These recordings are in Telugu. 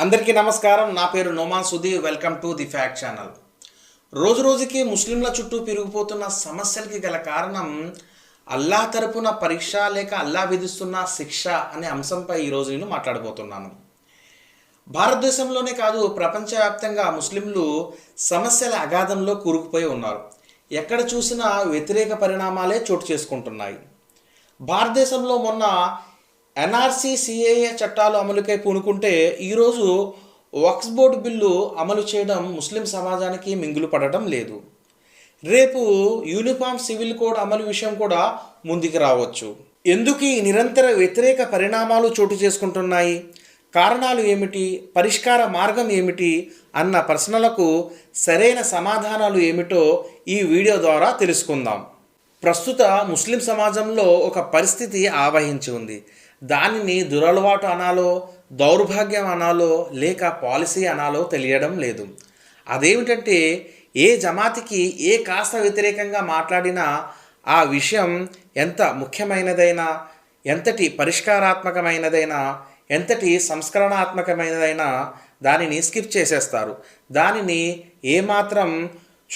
అందరికీ నమస్కారం. నా పేరు Noman Sudhi welcome to the fact channel. రోజు రోజుకి ముస్లింల చుట్టూ పెరిగిపోతున్న సమస్యలకి గల కారణం అల్లా తరపున పరీక్ష లేక అల్లా విధిస్తున్న శిక్ష అనే అంశంపై ఈరోజు నేను మాట్లాడబోతున్నాను. భారతదేశంలోనే కాదు ప్రపంచవ్యాప్తంగా ముస్లింలు సమస్యల అగాధంలో కూరుకుపోయి ఉన్నారు. ఎక్కడ చూసినా వ్యతిరేక పరిణామాలే చోటు చేసుకుంటున్నాయి. భారతదేశంలో మొన్న ఎన్ఆర్సీ సిఏఏ చట్టాలు అమలుకై పూనుకుంటే ఈరోజు వక్స్ బోర్డు బిల్లు అమలు చేయడం ముస్లిం సమాజానికి మింగులు పడటం లేదు. రేపు యూనిఫామ్ సివిల్ కోడ్ అమలు విషయం కూడా ముందుకు రావచ్చు. ఎందుకు ఈ నిరంతర వ్యతిరేక పరిణామాలు చోటు చేసుకుంటున్నాయి? కారణాలు ఏమిటి? పరిష్కార మార్గం ఏమిటి? అన్న ప్రశ్నలకు సరైన సమాధానాలు ఏమిటో ఈ వీడియో ద్వారా తెలుసుకుందాం. ప్రస్తుత ముస్లిం సమాజంలో ఒక పరిస్థితి ఆవహించి ఉంది. దానిని దురలవాటు అనాలో దౌర్భాగ్యం అనాలో లేక పాలసీ అనాలో తెలియడం లేదు. అదేమిటంటే ఏ జమాతికి ఏ కాస్త వ్యతిరేకంగా మాట్లాడినా ఆ విషయం ఎంత ముఖ్యమైనదైనా ఎంతటి పరిష్కారాత్మకమైనదైనా ఎంతటి సంస్కరణాత్మకమైనదైనా దానిని స్కిప్ చేసేస్తారు. దానిని ఏమాత్రం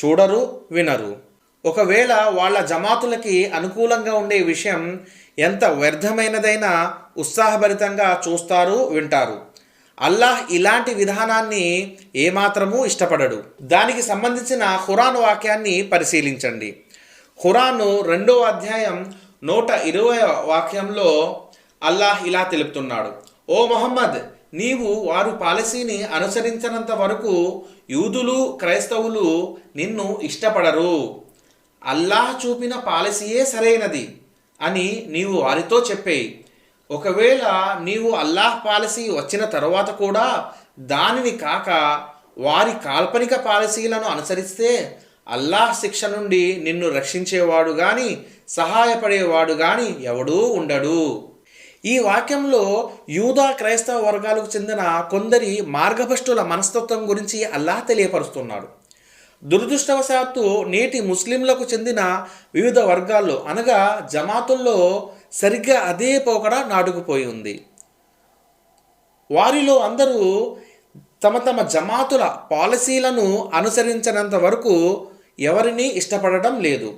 చూడరు వినరు. ఒకవేళ వాళ్ళ జమాతులకి అనుకూలంగా ఉండే విషయం ఎంత వ్యర్థమైనదైనా ఉత్సాహభరితంగా చూస్తారు వింటారు. అల్లాహ్ ఇలాంటి విధానాన్ని ఏమాత్రమూ ఇష్టపడడు. దానికి సంబంధించిన ఖురాన్ వాక్యాన్ని పరిశీలించండి. ఖురాను రెండో అధ్యాయం నూట ఇరవై వాక్యంలో అల్లాహ్ ఇలా తెలుపుతున్నాడు. ఓ మొహమ్మద్ నీవు వారు పాలసీని అనుసరించినంత వరకు యూదులు క్రైస్తవులు నిన్ను ఇష్టపడరు. అల్లాహ్ చూపిన పాలసీయే సరైనది. అని నీవు వారితో చెప్పేయి. ఒకవేళ నీవు అల్లాహ్ పాలసీ వచ్చిన తర్వాత కూడా దానిని కాక వారి కాల్పనిక పాలసీలను అనుసరిస్తే అల్లాహ్ శిక్ష నుండి నిన్ను రక్షించేవాడు గాని సహాయపడేవాడు గాని ఎవడూ ఉండడు. ఈ వాక్యంలో యూదా క్రైస్తవ వర్గాలకు చెందిన కొందరి మార్గభ్రష్టుల మనస్తత్వం గురించి అల్లాహ్ తెలియపరుస్తున్నాడు. దురదృష్టవశాత్తు నేటి ముస్లింలకు చెందిన వివిధ వర్గాల్లో అనగా జమాతుల్లో సరిగ్గా అదే పోకడ నాటుకుపోయి ఉంది. వారిలో అందరూ తమ తమ జమాతుల పాలసీలను అనుసరించినంత వరకు ఎవరిని ఇష్టపడటం లేదు.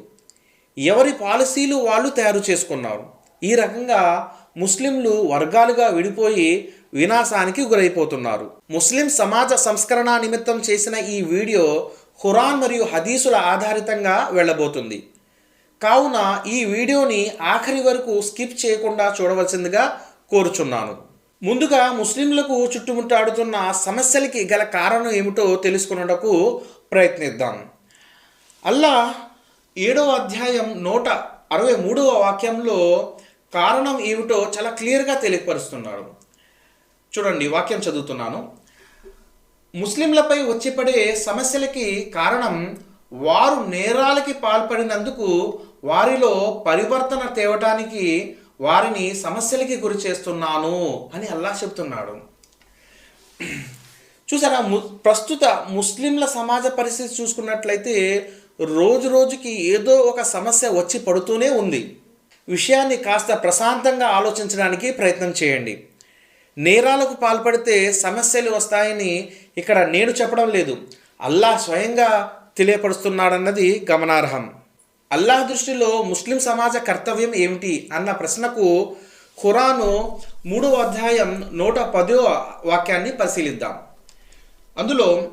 ఎవరి పాలసీలు వాళ్ళు తయారు చేసుకున్నారు. ఈ రకంగా ముస్లింలు వర్గాలుగా విడిపోయి వినాశానికి గురైపోతున్నారు. ముస్లిం సమాజ సంస్కరణ నిమిత్తం చేసిన ఈ వీడియో ఖురాన్ మరియు హదీసుల ఆధారితంగా వెళ్ళబోతుంది. కావున ఈ వీడియోని ఆఖరి వరకు స్కిప్ చేయకుండా చూడవలసిందిగా కోరుచున్నాను. ముందుగా ముస్లింలకు చుట్టుముట్టాడుతున్న సమస్యలకి గల కారణం ఏమిటో తెలుసుకున్నటకు ప్రయత్నిద్దాం. అల్లా ఏడవ అధ్యాయం నూట అరవై మూడవ వాక్యంలో కారణం ఏమిటో చాలా క్లియర్గా తెలియపరుస్తున్నాడు. చూడండి వాక్యం చదువుతున్నాను. ముస్లింలపై వచ్చిపడే సమస్యలకి కారణం వారు నేరాలకి పాల్పడినందుకు వారిలో పరివర్తన తేవటానికి వారిని సమస్యలకి గురి చేస్తున్నాను అని అల్లా చెప్తున్నాడు. చూసారా ము ప్రస్తుత ముస్లింల సమాజ పరిస్థితి చూసుకున్నట్లయితే రోజు రోజుకి ఏదో ఒక సమస్య వచ్చి పడుతూనే ఉంది. విషయాన్ని కాస్త ప్రశాంతంగా ఆలోచించడానికి ప్రయత్నం చేయండి. నేరాలకు పాల్పడితే సమస్యలు వస్తాయని ఇక్కడ నేను చెప్పడం లేదు. అల్లాహ్ స్వయంగా తెలియపరుస్తున్నాడన్నది గమనార్హం. అల్లాహ్ దృష్టిలో ముస్లిం సమాజ కర్తవ్యం ఏమిటి అన్న ప్రశ్నకు ఖురాను మూడవ అధ్యాయం నూట పదో వాక్యాన్ని పరిశీలిద్దాం. అందులో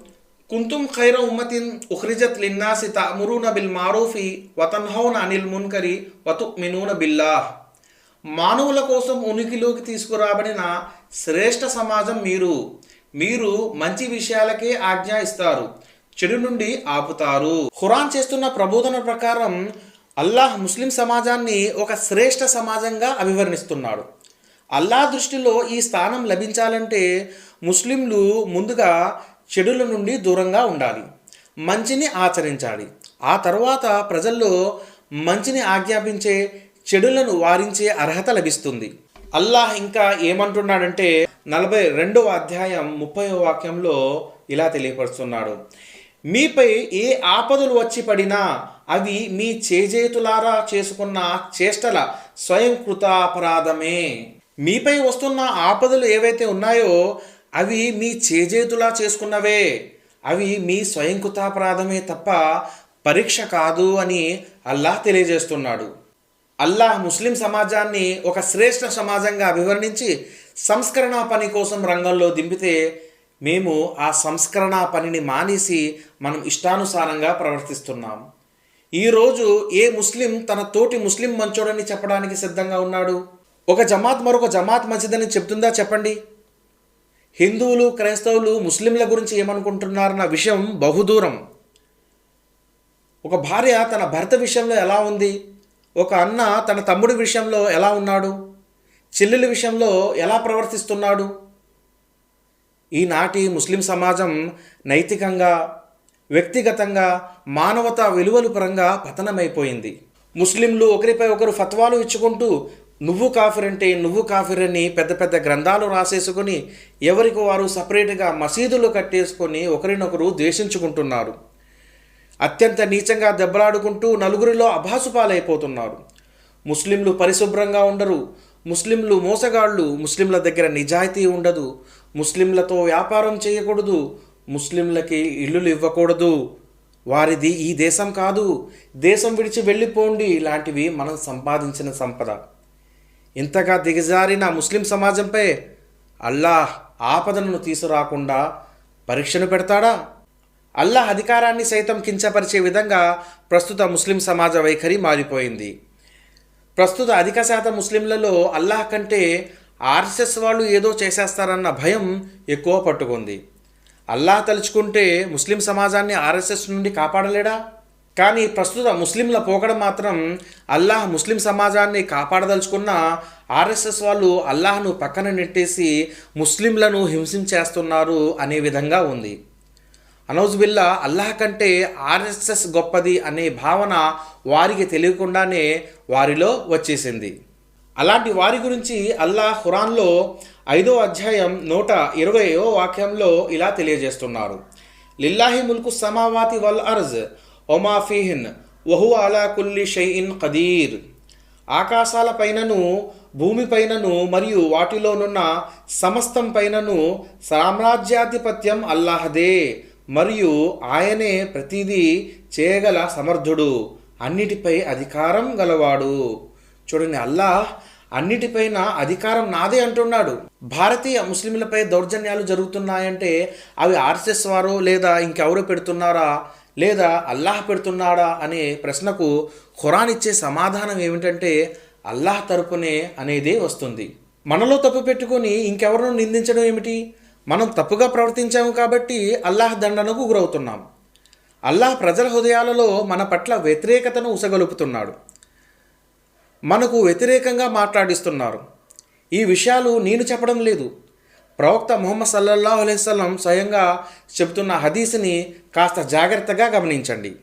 కుంతుం ఖైర ఉమ్మతిన్ ఉఖ్రిజత్ లిన్నాసి తమురూన బిల్ మారూఫి వతన్హౌన అనిల్ మున్కరి వతుమినూన బిల్లాహ్. మానవుల కోసం ఉనికిలోకి తీసుకురాబడిన శ్రేష్ఠ సమాజం మీరు. మీరు మంచి విషయాలకే ఆజ్ఞ ఇస్తారు. చెడు నుండి ఆపుతారు. ఖురాన్ చేస్తున్న ప్రబోధన ప్రకారం అల్లాహ్ ముస్లిం సమాజాన్ని ఒక శ్రేష్ఠ సమాజంగా అభివర్ణిస్తున్నాడు. అల్లాహ్ దృష్టిలో ఈ స్థానం లభించాలంటే ముస్లింలు ముందుగా చెడుల నుండి దూరంగా ఉండాలి. మంచిని ఆచరించాలి. ఆ తర్వాత ప్రజల్లో మంచిని ఆజ్ఞాపించే చెడులను వారించే అర్హత లభిస్తుంది. అల్లాహ్ ఇంకా ఏమంటున్నాడంటే నలభై రెండవ అధ్యాయం ముప్పై వాక్యంలో ఇలా తెలియపరుస్తున్నాడు. మీపై ఏ ఆపదలు వచ్చి పడినా అవి మీ చేజేతులారా చేసుకున్న చేష్టల స్వయంకృతాపరాధమే మీపై వస్తున్న ఆపదలు ఏవైతే ఉన్నాయో అవి మీ చేజేతులా చేసుకున్నవే. అవి మీ స్వయంకృతాపరాధమే తప్ప పరీక్ష కాదు అని అల్లాహ్ తెలియజేస్తున్నాడు. అల్లాహ్ ముస్లిం సమాజాన్ని ఒక శ్రేష్ఠ సమాజంగా అభివర్ణించి సంస్కరణ పని కోసం రంగంలో దింపితే మేము ఆ సంస్కరణ పనిని మానేసి మనం ఇష్టానుసారంగా ప్రవర్తిస్తున్నాం. ఈరోజు ఏ ముస్లిం తన తోటి ముస్లిం మంచోడని చెప్పడానికి సిద్ధంగా ఉన్నాడు? ఒక జమాత్ మరొక జమాత్ మంచిదని చెప్తుందా చెప్పండి? హిందువులు క్రైస్తవులు ముస్లింల గురించి ఏమనుకుంటున్నారన్న విషయం బహుదూరం. ఒక భార్య తన భర్త విషయంలో ఎలా ఉంది? ఒక అన్న తన తమ్ముడి విషయంలో ఎలా ఉన్నాడు? చెల్లెల విషయంలో ఎలా ప్రవర్తిస్తున్నాడు? ఈనాటి ముస్లిం సమాజం నైతికంగా వ్యక్తిగతంగా మానవతా విలువలు పరంగా పతనమైపోయింది. ముస్లింలు ఒకరిపై ఒకరు ఫత్వాలు ఇచ్చుకుంటూ నువ్వు కాఫిర్ అంటే నువ్వు కాఫిర్ అని పెద్ద పెద్ద గ్రంథాలు రాసేసుకొని ఎవరికి వారు సపరేట్గా మసీదులు కట్టేసుకొని ఒకరినొకరు ద్వేషించుకుంటున్నారు. అత్యంత నీచంగా దెబ్బలాడుకుంటూ నలుగురిలో అభాసుపాలైపోతున్నారు. ముస్లింలు పరిశుభ్రంగా ఉండరు. ముస్లింలు మోసగాళ్ళు. ముస్లింల దగ్గర నిజాయితీ ఉండదు. ముస్లింలతో వ్యాపారం చేయకూడదు. ముస్లింలకి ఇల్లులు ఇవ్వకూడదు. వారిది ఈ దేశం కాదు. దేశం విడిచి వెళ్ళిపోండి. ఇలాంటివి మనం సంపాదించిన సంపద. ఇంతగా దిగజారిన ముస్లిం సమాజంపై అల్లాహ్ ఆపదలను తీసుకురాకుండా పరీక్షను పెడతాడా? అల్లాహ్ అధికారాన్ని సైతం కించపరిచే విధంగా ప్రస్తుత ముస్లిం సమాజ వైఖరి మారిపోయింది. ప్రస్తుత అధిక శాతం ముస్లింలలో అల్లాహ్ కంటే ఆర్ఎస్ఎస్ వాళ్ళు ఏదో చేసేస్తారన్న భయం ఎక్కువ పట్టుకుంది. అల్లాహ్ తలుచుకుంటే ముస్లిం సమాజాన్ని ఆర్ఎస్ఎస్ నుండి కాపాడలేడా? కానీ ప్రస్తుత ముస్లింల పోకడ మాత్రం అల్లాహ్ ముస్లిం సమాజాన్ని కాపాడదలుచుకున్న ఆర్ఎస్ఎస్ వాళ్ళు అల్లాహ్ను పక్కన నెట్టేసి ముస్లింలను హింసించేస్తున్నారు అనే విధంగా ఉంది. అనౌజుబిల్లా అల్లాహ్ కంటే ఆర్ఎస్ఎస్ గొప్పది అనే భావన వారికి తెలియకుండానే వారిలో వచ్చేసింది. అలాంటి వారి గురించి అల్లాహ్ ఖురాన్లో ఐదో అధ్యాయం నూట ఇరవయో వాక్యంలో ఇలా తెలియజేస్తున్నారు. లిల్లాహి ముల్కు సమావాతి వల్ అర్జ్ ఒమాఫీహిన్ వహు అలా కుల్లి షైఇన్ ఖదీర్. ఆకాశాల పైనను భూమిపైనను మరియు వాటిలోనున్న సమస్తం పైనను సామ్రాజ్యాధిపత్యం అల్లాహదే. మరియు ఆయనే ప్రతిదీ చేయగల సమర్థుడు అన్నిటిపై అధికారం గలవాడు. చూడండి అల్లాహ్ అన్నిటిపైన అధికారం నాదే అంటున్నాడు. భారతీయ ముస్లింలపై దౌర్జన్యాలు జరుగుతున్నాయంటే అవి ఆర్ఎస్ఎస్ వారు లేదా ఇంకెవరు పెడుతున్నారా? లేదా అల్లాహ్ పెడుతున్నాడా అనే ప్రశ్నకు ఖురాన్ ఇచ్చే సమాధానం ఏమిటంటే అల్లాహ్ తరపునే అనేదే వస్తుంది. మనలో తప్పు పెట్టుకొని ఇంకెవరినో నిందించడం ఏమిటి? మనం తప్పుగా ప్రవర్తించాము కాబట్టి అల్లాహ్ దండనకు గురవుతున్నాం. అల్లాహ్ ప్రజల హృదయాలలో మన పట్ల వ్యతిరేకతను ఉసగలుపుతున్నాడు మనకు వ్యతిరేకంగా మాట్లాడిస్తున్నారు. ఈ విషయాలు నేను చెప్పడం లేదు. ప్రవక్త ముహమ్మద్ సల్లల్లాహు అలైవల్లం స్వయంగా చెబుతున్న హదీస్ని కాస్త జాగ్రత్తగా గమనించండి.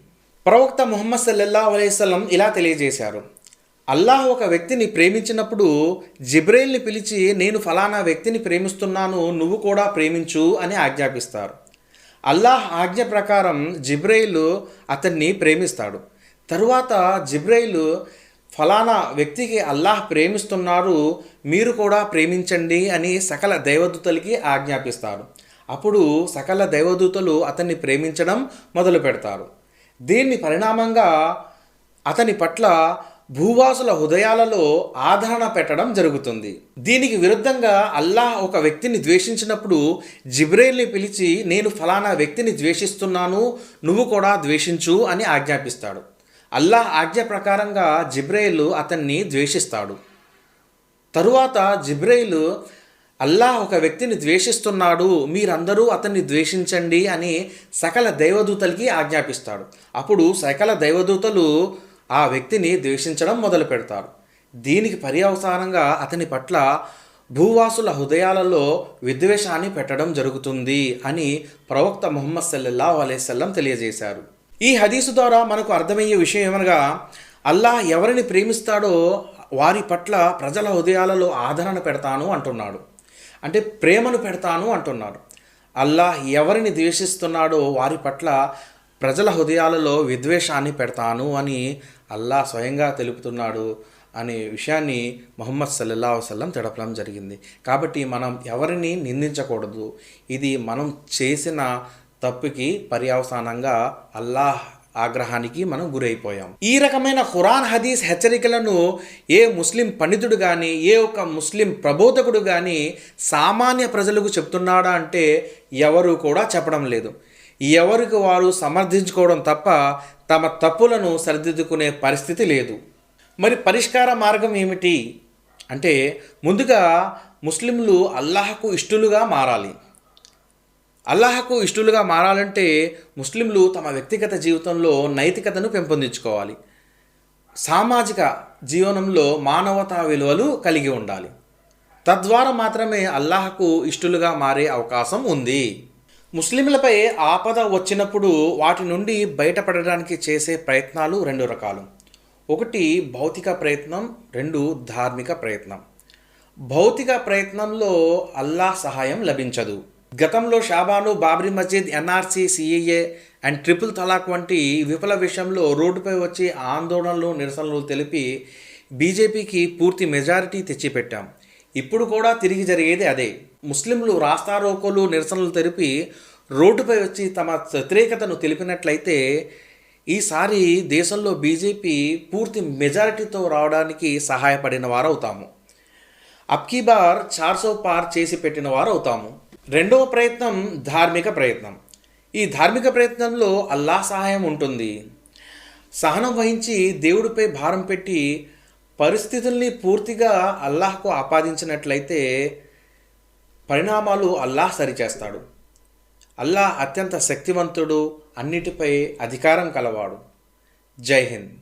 ప్రవక్త ముహమ్మద్ సల్లల్లాహు అలైవల్లం ఇలా తెలియజేశారు. అల్లాహ్ ఒక వ్యక్తిని ప్రేమించినప్పుడు జిబ్రైల్ని పిలిచి నేను ఫలానా వ్యక్తిని ప్రేమిస్తున్నాను నువ్వు కూడా ప్రేమించు అని ఆజ్ఞాపిస్తారు. అల్లాహ్ ఆజ్ఞ ప్రకారం జిబ్రైల్ అతన్ని ప్రేమిస్తాడు. తరువాత జిబ్రైల్ ఫలానా వ్యక్తికి అల్లాహ్ ప్రేమిస్తున్నారు మీరు కూడా ప్రేమించండి అని సకల దైవదూతలకి ఆజ్ఞాపిస్తారు. అప్పుడు సకల దైవదూతలు అతన్ని ప్రేమించడం మొదలు పెడతారు దీన్ని పరిణామంగా అతని పట్ల భూవాసుల హృదయాలలో ఆదరణ పెట్టడం జరుగుతుంది. దీనికి విరుద్ధంగా అల్లాహ్ ఒక వ్యక్తిని ద్వేషించినప్పుడు జిబ్రేల్ని పిలిచి నేను ఫలానా వ్యక్తిని ద్వేషిస్తున్నాను నువ్వు కూడా ద్వేషించు అని ఆజ్ఞాపిస్తాడు. అల్లాహ్ ఆజ్ఞ ప్రకారంగా జిబ్రేలు అతన్ని ద్వేషిస్తాడు. తరువాత జిబ్రేలు అల్లాహ్ ఒక వ్యక్తిని ద్వేషిస్తున్నాడు మీరందరూ అతన్ని ద్వేషించండి అని సకల దైవదూతలకి ఆజ్ఞాపిస్తాడు. అప్పుడు సకల దైవదూతలు ఆ వ్యక్తిని ద్వేషించడం మొదలు పెడతారు. దీనికి పర్యవసానంగా అతని పట్ల భూవాసుల హృదయాలలో విద్వేషాన్ని పెట్టడం జరుగుతుంది అని ప్రవక్త ముహమ్మద్ సల్లల్లా అలైసల్లం తెలియజేశారు. ఈ హదీసు ద్వారా మనకు అర్థమయ్యే విషయం ఏమనగా అల్లాహ్ ఎవరిని ప్రేమిస్తాడో వారి పట్ల ప్రజల హృదయాలలో ఆదరణ పెడతాను అంటున్నాడు. అంటే ప్రేమను పెడతాను అంటున్నాడు. అల్లాహ్ ఎవరిని ద్వేషిస్తున్నాడో వారి పట్ల ప్రజల హృదయాలలో విద్వేషాన్ని పెడతాను అని అల్లాహ్ స్వయంగా తెలుపుతున్నాడు అనే విషయాన్ని మొహమ్మద్ సల్లల్లా వసల్లం తెడపడం జరిగింది. కాబట్టి మనం ఎవరిని నిందించకూడదు. ఇది మనం చేసిన తప్పుకి పర్యవసానంగా అల్లాహ్ ఆగ్రహానికి మనం గురైపోయాం. ఈ రకమైన ఖురాన్ హదీస్ హెచ్చరికలను ఏ ముస్లిం పండితుడు కానీ ఏ ఒక ముస్లిం ప్రబోధకుడు కానీ సామాన్య ప్రజలకు చెప్తున్నాడా అంటే ఎవరు కూడా చెప్పడం లేదు. ఎవరికి వారు సమర్థించుకోవడం తప్ప తమ తప్పులను సరిదిద్దుకునే పరిస్థితి లేదు. మరి పరిష్కార మార్గం ఏమిటి? అంటే ముందుగా ముస్లింలు అల్లాహకు ఇష్టలుగా మారాలి. అల్లాహకు ఇష్టలుగా మారాలంటే ముస్లింలు తమ వ్యక్తిగత జీవితంలో నైతికతను పెంపొందించుకోవాలి. సామాజిక జీవనంలో మానవతా విలువలు కలిగి ఉండాలి. తద్వారా మాత్రమే అల్లాహకు ఇష్టలుగా మారే అవకాశం ఉంది. ముస్లింలపై ఆపద వచ్చినప్పుడు వాటి నుండి బయటపడడానికి చేసే ప్రయత్నాలు రెండు రకాలు. ఒకటి భౌతిక ప్రయత్నం రెండు ధార్మిక ప్రయత్నం. భౌతిక ప్రయత్నంలో అల్లాహ్ సహాయం లభించదు. గతంలో Shah Bano Babri Masjid NRC CAA and triple talaq వంటి విఫల విషయంలో రోడ్డుపై వచ్చి ఆందోళనలు నిరసనలు తెలిపి బీజేపీకి పూర్తి మెజారిటీ తెచ్చిపెట్టాం. ఇప్పుడు కూడా తిరిగి జరిగేది అదే. ముస్లింలు రాస్తారోకోలు నిరసనలు తెలిపి రోడ్డుపై వచ్చి తమ వ్యతిరేకతను తెలిపినట్లయితే ఈసారి దేశంలో బీజేపీ పూర్తి మెజారిటీతో రావడానికి సహాయపడిన వారు అవుతాము అబ్కీ బార్ చార్సో పార్ చేసి పెట్టిన వారు అవుతాము రెండవ ప్రయత్నం ధార్మిక ప్రయత్నం. ఈ ధార్మిక ప్రయత్నంలో అల్లా సహాయం ఉంటుంది. సహనం వహించి దేవుడిపై భారం పెట్టి పరిస్థితుల్ని పూర్తిగా అల్లాహ్కు ఆపాదించినట్లయితే పరిణామాలు అల్లాహ్ సరిచేస్తాడు. అల్లాహ్ అత్యంత శక్తివంతుడు అన్నిటిపై అధికారం కలవాడు. జై హింద్.